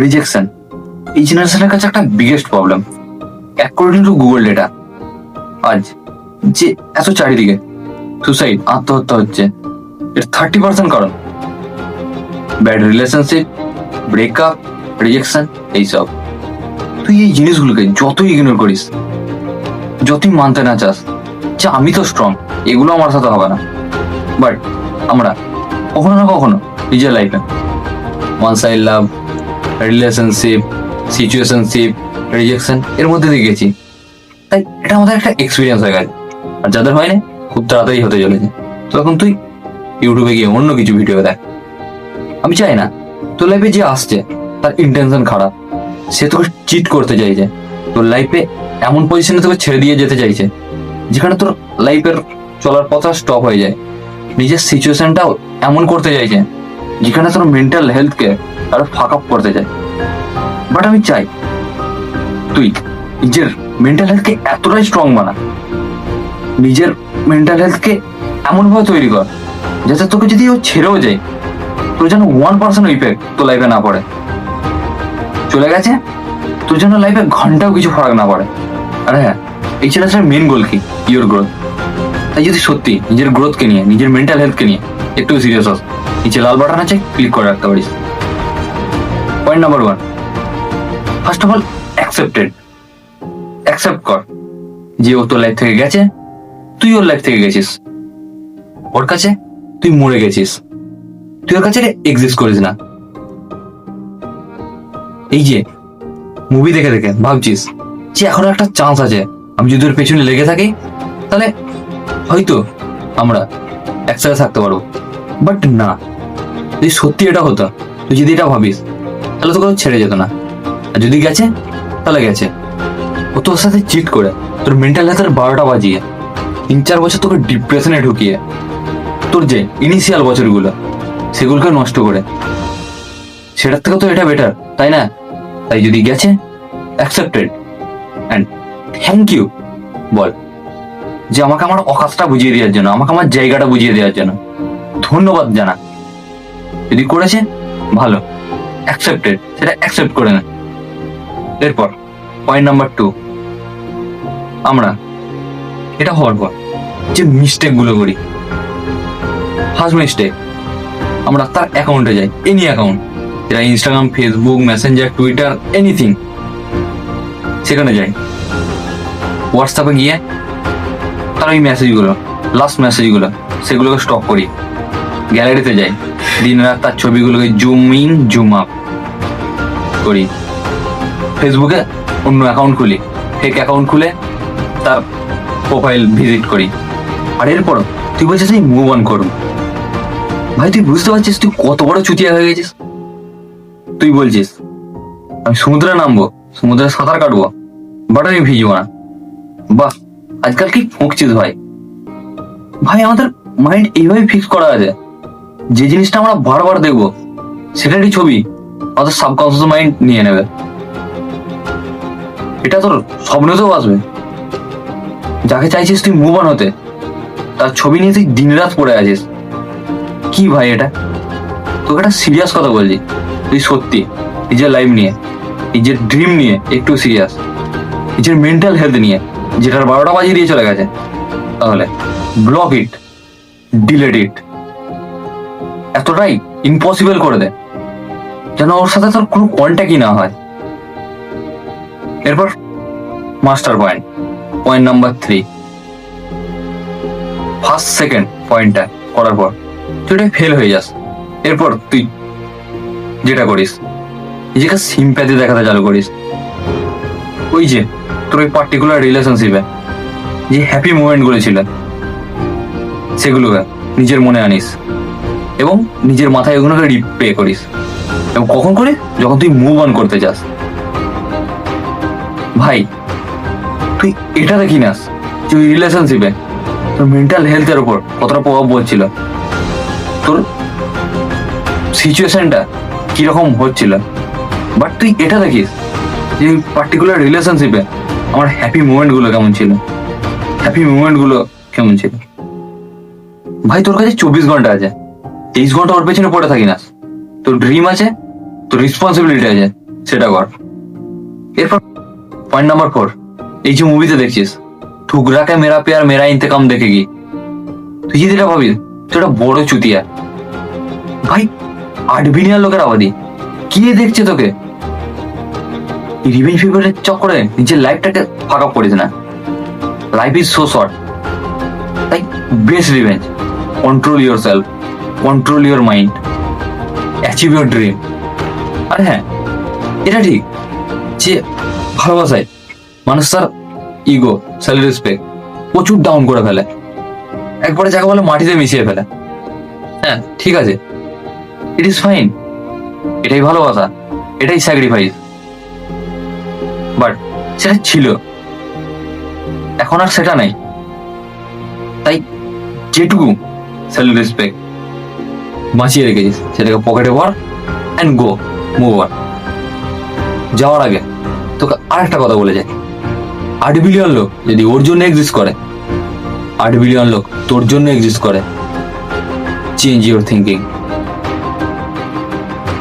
Rejection এই জেনারেশনের কাছে একটা biggest problem according to Google data আজ যে এত চারিদিকে সুসাইড আত্মহত্যা হচ্ছে, এর থার্টি পার্সেন্ট কারণ। ব্যাড রিলেশনশিপ ব্রেকআপ রিজেকশন এইসব তুই এই জিনিসগুলোকে যতই ইগনোর করিস, যতই মানতে না চাস, যে আমি তো স্ট্রং এগুলো আমার সাথে হবে না। বাট আমরা কখনো না কখনো নিজের লাইফে one side love relationship situationship rejection এর মধ্যে দিয়ে গেছি। তাই এটা আমাদের একটা এক্সপিরিয়েন্স হয়ে গেছে। আর যাদের হয়নি, খুব তাড়াতাড়ি হতে চলেছে। তখন তুই ইউটিউবে গিয়ে অন্য কিছু ভিডিও দেখ। আমি চাই না, তোর লাইফে যে আসছে, তার ইন্টেনশন খারাপ। সে তোকে চিট করতে চাইছে। তোর লাইফে এমন পজিশনে তোকে ছেড়ে দিয়ে যেতে চাইছে, যেখানে তোর লাইফের চলার পথা স্টপ হয়ে যায়। নিজের সিচুয়েশনটাও এমন করতে চাইছে, যেখানে তোর মেন্টাল হেলথকে আরও ফাক আপ করতে চায়। বাট আমি চাই, তুই নিজের মেন্টাল হেলথকে এতটাই স্ট্রং বানা। নিজের মেন্টাল হেলথকে এমন ভাবে তৈরি কর, যাতে তোকে যদি ও ছেড়েও যায়, তোর যেন ওয়ান পার্সেন্ট ইফেক্ট তোর লাইফে না পড়ে। চলে গেছে, তোর জন্য লাইফে ঘন্টাও কিছু ফারাক না পড়ে। আরে হ্যাঁ এই ছেলে চ্যালেঞ্জের মেন গোল কি? ইওর গ্রোথ তাই যদি সত্যি নিজের গ্রোথকে নিয়ে, নিজের মেন্টাল হেলথকে নিয়ে একটু সিরিয়াস হস, নিচে লাল বাটন আছে ক্লিক করে রাখতে পারিস। Point number one first of all accepted accept কর। যে ও তোর লাইফ থেকে গেছে, তুই ওর লাইফ থেকে গেছিস। ওর কাছে তুই মরে গেছিস। তুই ওর কাছে এক্সিস্ট করিস না। এই যে মুভি দেখে দেখে ভাবছিস যে এখনও একটা চান্স আছে। আমি যদি ওর পেছনে লেগে থাকি, তাহলে হয়তো আমরা একসাথে থাকতে পারব। বাট না। যদি সত্যি এটা হতো, তুই যদি এটা ভাবিস তাহলে তোকে ও ছেড়ে যেত না। আর যদি গেছে, তাহলে গেছে। ও তোর সাথে চিট করে। তোর মেন্টাল হেলথের বারোটা বাজিয়ে। তিন চার বছর তোকে ডিপ্রেশনে ঢুকিয়ে। তোর যে ইনিশিয়াল বছরগুলো, সেগুলোকে নষ্ট করে। সেটার থেকে তো এটা বেটার তাই না? তাই যদি গেছে অ্যাকসেপ্টেড অ্যান্ড থ্যাংক ইউ বল। যে আমাকে আমার অকাশটা বুঝিয়ে দেওয়ার জন্য, আমাকে আমার জায়গাটা বুঝিয়ে দেওয়ার জন্য। ধন্যবাদ জানা। যদি করেছে, ভালো। অ্যাকসেপ্টেড সেটা অ্যাকসেপ্ট করে না। এরপর পয়েন্ট নাম্বার টু আমরা এটা হওয়ার পর যে মিস্টেকগুলো করি। ফার্স্ট মিস্টেক আমরা তার অ্যাকাউন্টে যাই এনি অ্যাকাউন্ট যেটা Instagram Facebook Messenger Twitter anything সেখানে যাই। হোয়াটসঅ্যাপে গিয়ে তার ওই মেসেজগুলো লাস্ট মেসেজগুলো সেগুলোকে স্টপ করি। গ্যালারিতে যাই। দিন রাত তার ছবিগুলোকে জুম ইন জুম আপ করি। ফেসবুকে অন্য অ্যাকাউন্ট খুলি। ফেক অ্যাকাউন্ট খুলে তার প্রোফাইল ভিজিট করি। আর এরপর তুই বলছিস আমি মুভ অন করুন। ভাই, তুই বুঝতে পারছিস তুই কত বড় চুতিয়া হয়ে গেছিস? তুই বলছিস, আমি সমুদ্রে নামবো সমুদ্রে সাঁতার কাটবো বাট আমি ভিজবো না। বাহ, আজকাল কি ফুঁকছিস ভাই? ভাই, আমাদের মাইন্ড এইভাবে ফিক্স করা আছে। যে জিনিসটা আমরা বারবার দেখব সেটারই ছবি আমাদের সাবকনসিয়াস মাইন্ড নিয়ে নেবে। এটা তোর স্বপ্নতেও আসবে। যাকে চাইছিস তুই মুভ অন হতে, তার ছবি নিয়ে তুই দিনরাত পড়ে আছিস। কি ভাই এটা? তোকে একটা সিরিয়াস কথা বলছি। তুই সত্যি নিজের লাইফ নিয়ে, নিজের ড্রিম নিয়ে একটু সিরিয়াস নিজের মেন্টাল হেলথ নিয়ে, যেটার বারোটা বাজিয়ে দিয়ে চলে গেছে। তাহলে ব্লক ইট ডিলেট ইট এতটাই ইম্পসিবল করে দে যেন ওর সাথে তোর কোনো কন্ট্যাক্টই না হয়। এরপর master point point number three first second পয়েন্টটা করার পর, তুই ওটা ফেল হয়ে যাস। এরপর তুই যেটা করিস, নিজেকে সিম্প্যাথি দেখাতে চালু করিস। ওই যে, তোর ওই পার্টিকুলার রিলেশনশিপে যে হ্যাপি মুমেন্টগুলো ছিল, সেগুলোকে নিজের মনে আনিস। এবং নিজের মাথায় ওগুলোকে রিপ্লে করিস। এবং কখন করে? যখন তুই মুভ অন করতে চাস ভাই, তুই এটা দেখি নাস। ওই রিলেশনশিপে তোর মেন্টাল হেলথের উপর কতটা প্রভাব পড়ছিল। তোর সিচুয়েশনটা কীরকম হচ্ছিল। বাট তুই এটা দেখিস যে পার্টিকুলার রিলেশনশিপে আমার হ্যাপি মুমেন্টগুলো কেমন ছিল। হ্যাপি মুমেন্টগুলো কেমন ছিল। ভাই, তোর কাছে চব্বিশ ঘণ্টা আছে। তেইশ ঘণ্টা ওর পেছনে পড়ে থাকি না। তোর ড্রিম আছে, তোর রেসপন্সিবিলিটি আছে, সেটা কর। এরপর পয়েন্ট নাম্বার ফোর এই যে মুভিতে দেখছিস ঠুকরাকে মেরা পেয়ার মেরা ইন্তেকাম দেখে কি তুই যদি এটা ভাবিস, তুই একটা বড় চুতিয়া। ভাই আট বিলিয়ন লোকের আবাদি। কে দেখছে তোকে? রিভেঞ্জ ফিভারের চক্করে নিজের লাইফটাকে ফাঁকা করিস না। লাইফ ইজ সো শর্ট তাই best revenge control your self control your mind achieve your dream আর হ্যাঁ এটা ঠিক যে ভালোবাসায় মানুষ তার ইগো সেলফ রেসপেক্ট প্রচুর ডাউন করে ফেলে। একবারে যাকে বলে মাটিতে মিশিয়ে ফেলে। হ্যাঁ ঠিক আছে। ইট ইজ ফাইন এটাই ভালোবাসা, এটাই স্যাক্রিফাইস বাট সেটা ছিল। এখন আর সেটা নাই। তাই যেটুকু সেলফ রেসপেক্ট বাঁচিয়ে রেখেছিস। সেটাকে পকেটে ভর অ্যান্ড গো মুভ অন যাওয়ার আগে তোকে আর একটা কথা বলে যাই। আট বিলিয়ন লোক যদি ওর জন্য এক্সিস্ট করে, আট বিলিয়ন লোক তোর জন্য এক্সিস্ট করে। Change your thinking